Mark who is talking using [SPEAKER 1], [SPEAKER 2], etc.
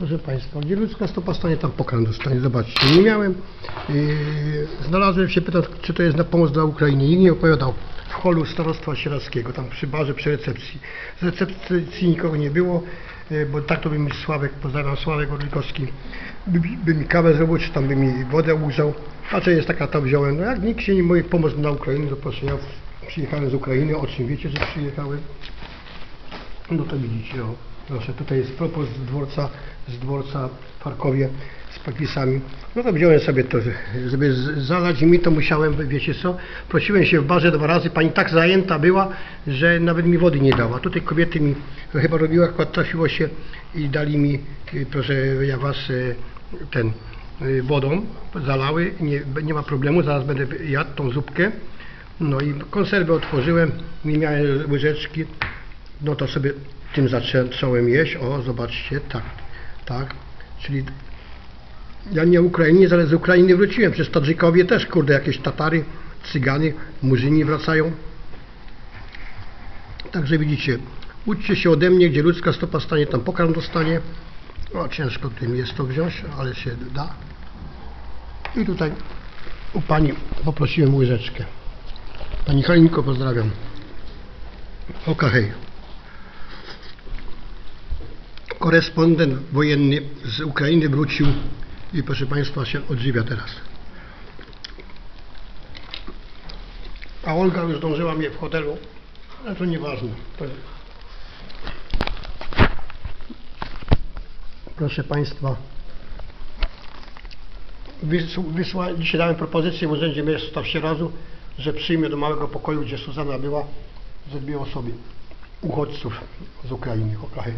[SPEAKER 1] Proszę Państwa, gdzie ludzka stopa stanie, tam pokarm dostanie. Zobaczcie, nie miałem. Yy, znalazłem się, pytał, czy to jest na pomoc dla Ukrainy. Nikt nie opowiadał. W holu starostwa sieradzkiego, tam przy barze, przy recepcji. Z recepcji nikogo nie było, yy, bo tak to by mi Sławek, pozdrawiam Sławek Orlikowski, by, by mi kawę zrobił, czy tam by mi wodę ugrzał. Patrzę, jest taka, to wziąłem. No jak nikt się nie mówi pomóc dla Ukrainy, to proszę, ja przyjechałem z Ukrainy, o czym wiecie, że przyjechałem. No to widzicie, o, proszę, tutaj jest propos z dworca, z dworca w Charkowie z pakisami. No to wziąłem sobie to, żeby zalać mi to musiałem, wiecie co, prosiłem się w barze dwa razy, pani tak zajęta była, że nawet mi wody nie dała. Tutaj kobiety mi chyba robiły, akurat trafiło się i dali mi, proszę, ja was y, ten y, wodą zalały, nie, nie ma problemu, zaraz będę jadł tą zupkę. No i konserwę otworzyłem, nie miałem łyżeczki, no to sobie tym zacząłem jeść. O, zobaczcie, tak, tak. Czyli ja nie Ukrainie, ale z Ukrainy wróciłem. Przez Tadżykowie też, kurde, jakieś Tatary, Cygany, Murzyni wracają. Także widzicie, uczcie się ode mnie, gdzie ludzka stopa stanie, tam pokarm dostanie. O, ciężko tym jest to wziąć, ale się da. I tutaj u Pani poprosiłem łyżeczkę. Pani Halinko, pozdrawiam. Oka hej. Korespondent wojenny z Ukrainy wrócił i proszę Państwa się odżywia teraz. A Olga już zdążyła mnie w hotelu, ale to nieważne. To... Proszę Państwa, wysł- wysła, dzisiaj dałem propozycję w Urzędzie Miasta w Sieradzu, że przyjmie do małego pokoju, gdzie Suzana była, ze dwie osoby uchodźców z Ukrainy. Hej.